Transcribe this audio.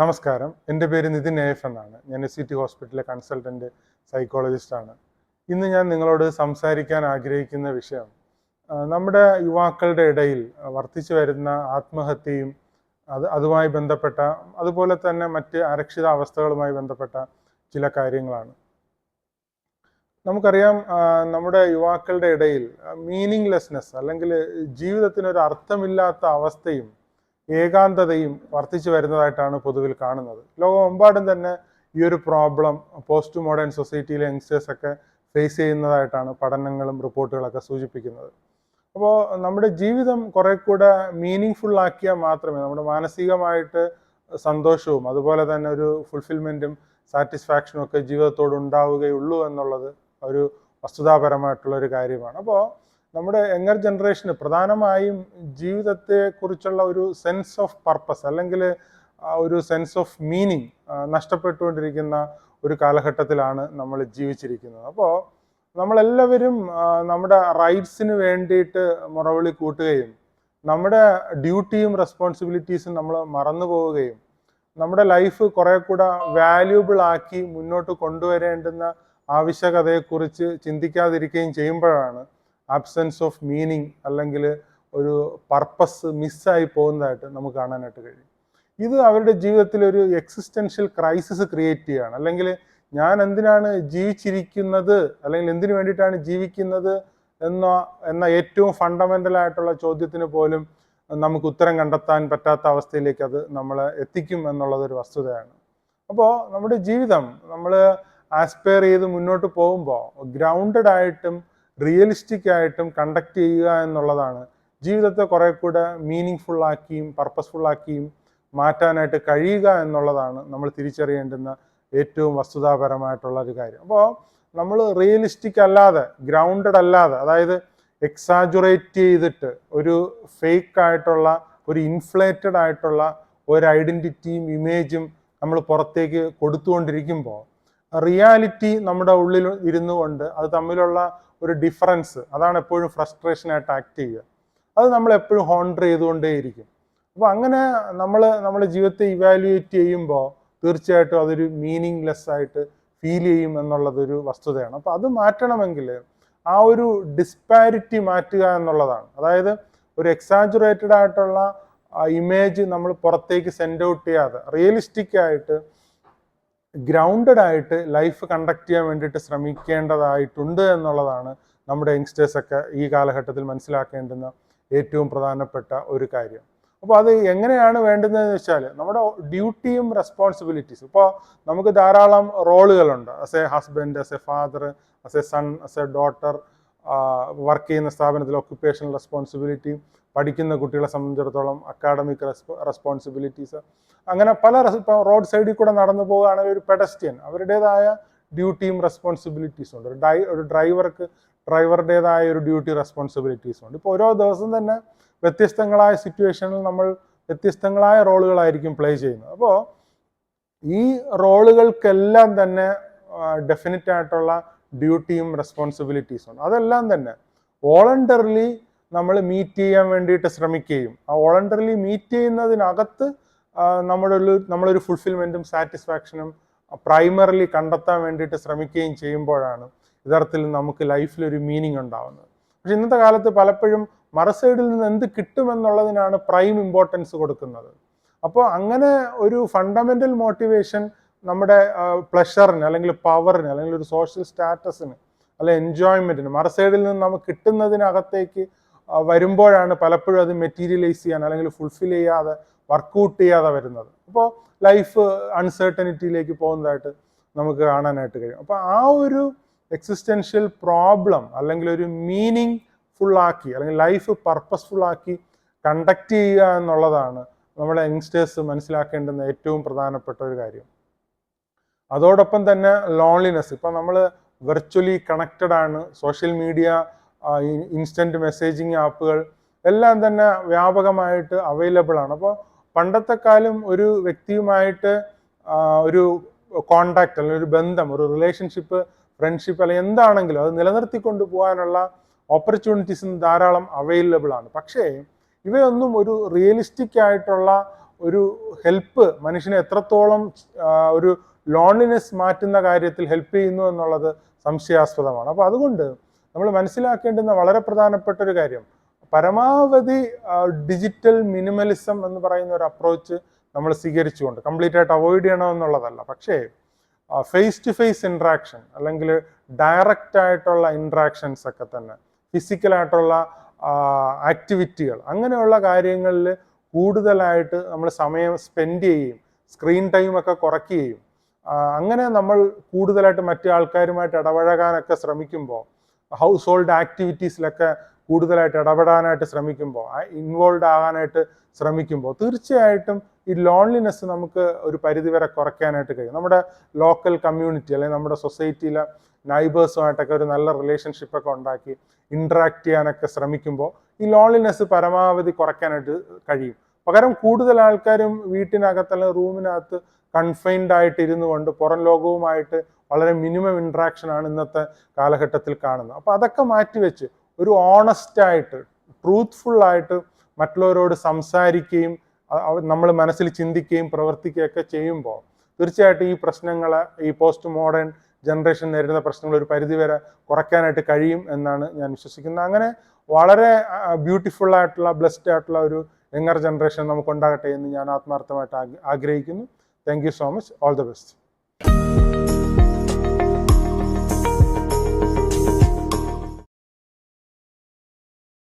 നമസ്കാരം. എന്റെ പേര് നിതിൻ എഫ് എന്നാണ്. ഞാൻ എസ് സി ടി ഹോസ്പിറ്റലിലെ കൺസൾട്ടന്റ് സൈക്കോളജിസ്റ്റാണ്. ഇന്ന് ഞാൻ നിങ്ങളോട് സംസാരിക്കാൻ ആഗ്രഹിക്കുന്ന വിഷയം നമ്മുടെ യുവാക്കളുടെ ഇടയിൽ വർദ്ധിച്ചു വരുന്ന ആത്മഹത്യയും അത് അതുമായി ബന്ധപ്പെട്ട അതുപോലെ തന്നെ മറ്റ് അരക്ഷിതാവസ്ഥകളുമായി ബന്ധപ്പെട്ട ചില കാര്യങ്ങളാണ്. നമുക്കറിയാം നമ്മുടെ യുവാക്കളുടെ ഇടയിൽ മീനിങ്ലെസ്നെസ് അല്ലെങ്കിൽ ജീവിതത്തിനൊരു അർത്ഥമില്ലാത്ത അവസ്ഥയും ഏകാന്തതയും വർദ്ധിച്ചു വരുന്നതായിട്ടാണ് പൊതുവിൽ കാണുന്നത്. ലോകമെമ്പാടും തന്നെ ഈ ഒരു പ്രോബ്ലം പോസ്റ്റ് മോഡേൺ സൊസൈറ്റിയിലെ യങ്സ്റ്റേഴ്സ് ഒക്കെ ഫേസ് ചെയ്യുന്നതായിട്ടാണ് പഠനങ്ങളും റിപ്പോർട്ടുകളൊക്കെ സൂചിപ്പിക്കുന്നത്. അപ്പോൾ നമ്മുടെ ജീവിതം കുറെ കൂടെ മീനിങ് ഫുൾ ആക്കിയാൽ മാത്രമേ നമ്മുടെ മാനസികമായിട്ട് സന്തോഷവും അതുപോലെ തന്നെ ഒരു ഫുൾഫിൽമെന്റും സാറ്റിസ്ഫാക്ഷനും ഒക്കെ ജീവിതത്തോട് ഉണ്ടാവുകയുള്ളൂ എന്നുള്ളത് ഒരു വസ്തുതാപരമായിട്ടുള്ള ഒരു കാര്യമാണ്. അപ്പോൾ നമ്മുടെ യങ്ങർ ജനറേഷന് പ്രധാനമായും ജീവിതത്തെക്കുറിച്ചുള്ള ഒരു സെൻസ് ഓഫ് പർപ്പസ് അല്ലെങ്കിൽ ഒരു സെൻസ് ഓഫ് മീനിങ് നഷ്ടപ്പെട്ടുകൊണ്ടിരിക്കുന്ന ഒരു കാലഘട്ടത്തിലാണ് നമ്മൾ ജീവിച്ചിരിക്കുന്നത്. അപ്പോൾ നമ്മളെല്ലാവരും നമ്മുടെ റൈറ്റ്സിന് വേണ്ടിയിട്ട് മുറവിളി കൂട്ടുകയും നമ്മുടെ ഡ്യൂട്ടിയും റെസ്പോൺസിബിലിറ്റീസും നമ്മൾ മറന്നു പോവുകയും നമ്മുടെ ലൈഫ് കുറെ കൂടെ വാല്യൂബിൾ ആക്കി മുന്നോട്ട് കൊണ്ടുവരേണ്ടുന്ന ആവശ്യകതയെക്കുറിച്ച് ചിന്തിക്കാതിരിക്കുകയും ചെയ്യുമ്പോഴാണ് ആബ്സെൻസ് ഓഫ് മീനിങ് അല്ലെങ്കിൽ ഒരു പർപ്പസ് മിസ്സായി പോകുന്നതായിട്ട് നമുക്ക് കാണാനായിട്ട് കഴിയും. ഇത് അവരുടെ ജീവിതത്തിൽ ഒരു എക്സിസ്റ്റൻഷ്യൽ ക്രൈസിസ് ക്രിയേറ്റ് ചെയ്യുകയാണ്. അല്ലെങ്കിൽ ഞാൻ എന്തിനാണ് ജീവിച്ചിരിക്കുന്നത്? അല്ലെങ്കിൽ എന്തിനു വേണ്ടിയിട്ടാണ് ജീവിക്കുന്നത് എന്ന എന്ന ഏറ്റവും ഫണ്ടമെന്റൽ ആയിട്ടുള്ള ചോദ്യത്തിന് പോലും നമുക്ക് ഉത്തരം കണ്ടെത്താൻ പറ്റാത്ത അവസ്ഥയിലേക്ക് അത് നമ്മളെ എത്തിക്കും എന്നുള്ളതൊരു വസ്തുതയാണ്. അപ്പോൾ നമ്മുടെ ജീവിതം നമ്മൾ ആസ്പയർ ചെയ്ത് മുന്നോട്ട് പോകുമ്പോൾ ഗ്രൗണ്ടഡ് ആയിട്ടും റിയലിസ്റ്റിക് ആയിട്ടും കണ്ടക്ട് ചെയ്യുക എന്നുള്ളതാണ്. ജീവിതത്തെ കുറെ കൂടെ മീനിങ് പർപ്പസ്ഫുൾ ആക്കിയും മാറ്റാനായിട്ട് കഴിയുക എന്നുള്ളതാണ് നമ്മൾ തിരിച്ചറിയേണ്ടുന്ന ഏറ്റവും വസ്തുതാപരമായിട്ടുള്ള ഒരു കാര്യം. അപ്പോൾ നമ്മൾ റിയലിസ്റ്റിക് അല്ലാതെ ഗ്രൗണ്ടഡ് അല്ലാതെ അതായത് എക്സാജുറേറ്റ് ചെയ്തിട്ട് ഒരു ഫേക്ക് ആയിട്ടുള്ള ഒരു ഇൻഫ്ലേറ്റഡ് ആയിട്ടുള്ള ഒരു ഐഡന്റിറ്റിയും ഇമേജും നമ്മൾ പുറത്തേക്ക് കൊടുത്തുകൊണ്ടിരിക്കുമ്പോൾ റിയാലിറ്റി നമ്മുടെ ഉള്ളിൽ ഇരുന്നു കൊണ്ട് അത് തമ്മിലുള്ള ഒരു ഡിഫറൻസ് അതാണ് എപ്പോഴും ഫ്രസ്ട്രേഷനായിട്ട് ആക്ട് ചെയ്യുക. അത് നമ്മൾ എപ്പോഴും ഹോണ്ടർ ചെയ്തുകൊണ്ടേയിരിക്കും. അപ്പോൾ അങ്ങനെ നമ്മൾ നമ്മുടെ ജീവിതത്തെ ഇവാലുവേറ്റ് ചെയ്യുമ്പോൾ തീർച്ചയായിട്ടും അതൊരു മീനിങ്ലെസ് ആയിട്ട് ഫീൽ ചെയ്യും എന്നുള്ളതൊരു വസ്തുതയാണ്. അപ്പോൾ അത് മാറ്റണമെങ്കിൽ ആ ഒരു ഡിസ്പാരിറ്റി മാറ്റുക എന്നുള്ളതാണ്. അതായത് ഒരു എക്സാജുറേറ്റഡ് ആയിട്ടുള്ള ഇമേജ് നമ്മൾ പുറത്തേക്ക് സെൻഡ് ഔട്ട് ചെയ്യാതെ റിയലിസ്റ്റിക് ആയിട്ട് ഗ്രൗണ്ടഡ് ആയിട്ട് ലൈഫ് കണ്ടക്ട് ചെയ്യാൻ വേണ്ടിയിട്ട് ശ്രമിക്കേണ്ടതായിട്ടുണ്ട് എന്നുള്ളതാണ് നമ്മുടെ യങ്സ്റ്റേഴ്സൊക്കെ ഈ കാലഘട്ടത്തിൽ മനസ്സിലാക്കേണ്ടുന്ന ഏറ്റവും പ്രധാനപ്പെട്ട ഒരു കാര്യം. അപ്പോൾ അത് എങ്ങനെയാണ് വേണ്ടതെന്ന് വെച്ചാൽ നമ്മുടെ ഡ്യൂട്ടിയും റെസ്പോൺസിബിലിറ്റീസും ഇപ്പോൾ നമുക്ക് ധാരാളം റോളുകളുണ്ട് as a husband as a father as a son as a daughter work ചെയ്യുന്ന സ്ഥാപനത്തിൽ ഒക്യുപ്പേഷണൽ റെസ്പോൺസിബിലിറ്റിയും പഠിക്കുന്ന കുട്ടികളെ സംബന്ധിച്ചിടത്തോളം അക്കാഡമിക് റെസ്പോൺസിബിലിറ്റീസ് അങ്ങനെ പല ഇപ്പം റോഡ് സൈഡിൽ കൂടെ നടന്നു പോവുകയാണെങ്കിൽ ഒരു പെഡസ്റ്റിയൻ അവരുടേതായ ഡ്യൂട്ടിയും റെസ്പോൺസിബിലിറ്റീസും ഉണ്ട്. ഒരു ഒരു ഡ്രൈവർക്ക് ഡ്രൈവറുടേതായ ഒരു ഡ്യൂട്ടി റെസ്പോൺസിബിലിറ്റീസും ഉണ്ട്. ഇപ്പോൾ ഓരോ ദിവസം തന്നെ വ്യത്യസ്തങ്ങളായ സിറ്റുവേഷനിൽ നമ്മൾ വ്യത്യസ്തങ്ങളായ റോളുകളായിരിക്കും പ്ലേ ചെയ്യുന്നത്. അപ്പോൾ ഈ റോളുകൾക്കെല്ലാം തന്നെ ഡെഫിനറ്റ് ആയിട്ടുള്ള ഡ്യൂട്ടിയും റെസ്പോൺസിബിലിറ്റീസും അതെല്ലാം തന്നെ. വോളണ്ടറിലി നമ്മൾ മീറ്റ് ചെയ്യാൻ വേണ്ടിയിട്ട് ശ്രമിക്കുകയും ആ വോളണ്ടറിലി മീറ്റ് ചെയ്യുന്നതിനകത്ത് നമ്മുടെ ഒരു നമ്മളൊരു ഫുൾഫിൽമെന്റും സാറ്റിസ്ഫാക്ഷനും പ്രൈമറിലി കണ്ടെത്താൻ വേണ്ടിയിട്ട് ശ്രമിക്കുകയും ചെയ്യുമ്പോഴാണ് യഥാർത്ഥത്തിൽ നമുക്ക് ലൈഫിലൊരു മീനിങ് ഉണ്ടാവുന്നത്. പക്ഷെ ഇന്നത്തെ കാലത്ത് പലപ്പോഴും മറുസൈഡിൽ നിന്ന് എന്ത് കിട്ടുമെന്നുള്ളതിനാണ് പ്രൈം ഇമ്പോർട്ടൻസ് കൊടുക്കുന്നത്. അപ്പോൾ അങ്ങനെ ഒരു ഫണ്ടമെന്റൽ മോട്ടിവേഷൻ നമ്മുടെ പ്ലഷറിന് അല്ലെങ്കിൽ പവറിന് അല്ലെങ്കിൽ ഒരു സോഷ്യൽ സ്റ്റാറ്റസിന് അല്ലെ എൻജോയ്മെന്റിന് മറസൈഡിൽ നിന്ന് നമുക്ക് കിട്ടുന്നതിനകത്തേക്ക് വരുമ്പോഴാണ് പലപ്പോഴും അത് മെറ്റീരിയലൈസ് ചെയ്യാൻ അല്ലെങ്കിൽ ഫുൾഫിൽ ചെയ്യാതെ വർക്കൗട്ട് ചെയ്യാതെ വരുന്നത്. അപ്പോൾ ലൈഫ് അൺസർട്ടനിറ്റിയിലേക്ക് പോകുന്നതായിട്ട് നമുക്ക് കാണാനായിട്ട് കഴിയും. അപ്പോൾ ആ ഒരു എക്സിസ്റ്റൻഷ്യൽ പ്രോബ്ലം അല്ലെങ്കിൽ ഒരു മീനിങ് ഫുള്ളാക്കി അല്ലെങ്കിൽ ലൈഫ് പർപ്പസ്ഫുൾ ആക്കി കണ്ടക്ട് ചെയ്യുക എന്നുള്ളതാണ് നമ്മുടെ യങ്സ്റ്റേഴ്സ് മനസ്സിലാക്കേണ്ടുന്ന ഏറ്റവും പ്രധാനപ്പെട്ട ഒരു കാര്യം. അതോടൊപ്പം തന്നെ ലോൺലിനെസ് ഇപ്പം നമ്മൾ വെർച്വലി കണക്റ്റഡ് ആണ്. സോഷ്യൽ മീഡിയ ഇൻസ്റ്റന്റ് മെസ്സേജിങ് ആപ്പുകൾ എല്ലാം തന്നെ വ്യാപകമായിട്ട് അവൈലബിൾ ആണ്. അപ്പോൾ പണ്ടത്തെ കാലം ഒരു വ്യക്തിയുമായിട്ട് ഒരു കോണ്ടാക്ട് അല്ലെങ്കിൽ ഒരു ബന്ധം ഒരു റിലേഷൻഷിപ്പ് ഫ്രണ്ട്ഷിപ്പ് അല്ലെങ്കിൽ എന്താണെങ്കിലും അത് നിലനിർത്തിക്കൊണ്ട് പോകാനുള്ള ഓപ്പർച്യൂണിറ്റീസും ധാരാളം അവൈലബിൾ ആണ്. പക്ഷേ ഇവയൊന്നും ഒരു റിയലിസ്റ്റിക് ആയിട്ടുള്ള ഒരു ഹെൽപ്പ് മനുഷ്യനെ എത്രത്തോളം ഒരു ലോൺലിനെസ് മാറ്റുന്ന കാര്യത്തിൽ ഹെൽപ്പ് ചെയ്യുന്നു എന്നുള്ളത് സംശയാസ്പദമാണ്. അപ്പോൾ അതുകൊണ്ട് നമ്മൾ മനസ്സിലാക്കേണ്ടുന്ന വളരെ പ്രധാനപ്പെട്ട ഒരു കാര്യം പരമാവധി ഡിജിറ്റൽ മിനിമലിസം എന്ന് പറയുന്ന ഒരു അപ്രോച്ച് നമ്മൾ സ്വീകരിച്ചുകൊണ്ട് കംപ്ലീറ്റ് ആയിട്ട് അവോയ്ഡ് ചെയ്യണമെന്നുള്ളതല്ല. പക്ഷേ ഫേസ് ടു ഫേസ് ഇൻട്രാക്ഷൻ അല്ലെങ്കിൽ ഡയറക്റ്റ് ആയിട്ടുള്ള ഇൻട്രാക്ഷൻസ് ഒക്കെ തന്നെ ഫിസിക്കലായിട്ടുള്ള ആക്ടിവിറ്റികൾ അങ്ങനെയുള്ള കാര്യങ്ങളിൽ കൂടുതലായിട്ട് നമ്മൾ സമയം സ്പെൻഡ് ചെയ്യുകയും സ്ക്രീൻ ടൈം ഒക്കെ കുറയ്ക്കുകയും അങ്ങനെ നമ്മൾ കൂടുതലായിട്ട് മറ്റു ആൾക്കാരുമായിട്ട് ഇടപഴകാനൊക്കെ ശ്രമിക്കുമ്പോൾ ഹൗസ് ഹോൾഡ് ആക്ടിവിറ്റീസിലൊക്കെ കൂടുതലായിട്ട് ഇടപെടാനായിട്ട് ശ്രമിക്കുമ്പോൾ ഇൻവോൾവ് ആകാനായിട്ട് ശ്രമിക്കുമ്പോൾ തീർച്ചയായിട്ടും ഈ ലോൺലിനെസ് നമുക്ക് ഒരു പരിധിവരെ കുറയ്ക്കാനായിട്ട് കഴിയും. നമ്മുടെ ലോക്കൽ കമ്മ്യൂണിറ്റി അല്ലെങ്കിൽ നമ്മുടെ സൊസൈറ്റിയിലെ നൈബേഴ്സുമായിട്ടൊക്കെ ഒരു നല്ല റിലേഷൻഷിപ്പ് ഒക്കെ ഉണ്ടാക്കി ഇൻട്രാക്ട് ചെയ്യാനൊക്കെ ശ്രമിക്കുമ്പോൾ ഈ ലോൺലിനെസ് പരമാവധി കുറയ്ക്കാനായിട്ട് കഴിയും. പകരം കൂടുതൽ ആൾക്കാരും വീട്ടിനകത്ത് അല്ലെങ്കിൽ റൂമിനകത്ത് കൺഫൈൻഡ് ആയിട്ട് ഇരുന്നു കൊണ്ട് പുറം ലോകവുമായിട്ട് വളരെ മിനിമം ഇൻട്രാക്ഷൻ ആണ് ഇന്നത്തെ കാലഘട്ടത്തിൽ കാണുന്നത്. അപ്പോൾ അതൊക്കെ മാറ്റിവെച്ച് ഒരു ഓണസ്റ്റ് ആയിട്ട് ട്രൂത്ത്ഫുൾ ആയിട്ട് മറ്റുള്ളവരോട് സംസാരിക്കുകയും നമ്മൾ മനസ്സിൽ ചിന്തിക്കുകയും പ്രവർത്തിക്കുകയൊക്കെ ചെയ്യുമ്പോൾ തീർച്ചയായിട്ടും ഈ പ്രശ്നങ്ങൾ ഈ പോസ്റ്റ് മോഡേൺ ജനറേഷൻ നേരിടുന്ന പ്രശ്നങ്ങൾ ഒരു പരിധിവരെ കുറയ്ക്കാനായിട്ട് കഴിയും എന്നാണ് ഞാൻ വിശ്വസിക്കുന്നത്. അങ്ങനെ വളരെ ബ്യൂട്ടിഫുൾ ആയിട്ടുള്ള ബ്ലെസ്ഡ് ആയിട്ടുള്ള ഒരു യങ്ങർ ജനറേഷൻ നമുക്ക് ഉണ്ടാകട്ടെ എന്ന് ഞാൻ ആത്മാർത്ഥമായിട്ട് ആഗ്രഹിക്കുന്നു. Thank you so much. All the best.